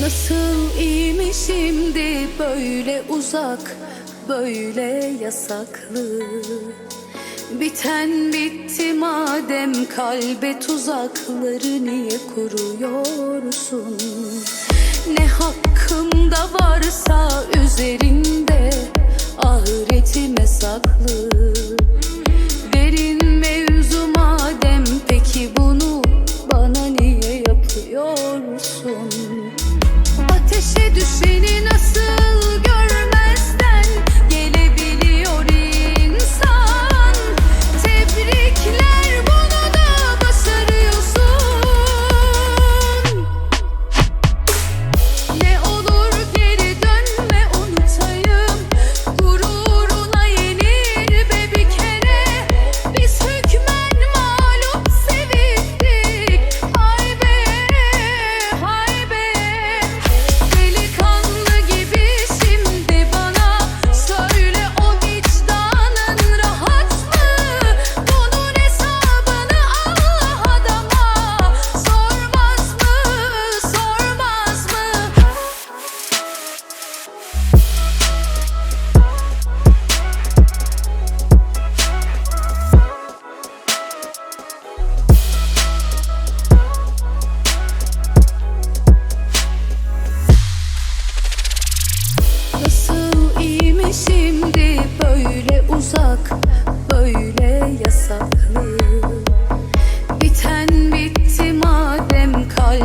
Nasıl iyi mi şimdi böyle uzak böyle yasaklı. Biten bitti madem kalbe tuzakları niye kuruyorsun? Ne hakkımda varsa üzerinde ahiretime saklı. Derin mevzu madem peki bunu bana niye yapıyorsun Ateşe düşeni nasıl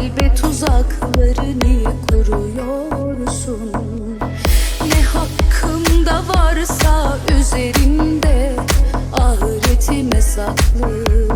kalbe tuzakları niye kuruyorsun Ne hakkımda varsa üzerinde ahiretime saklı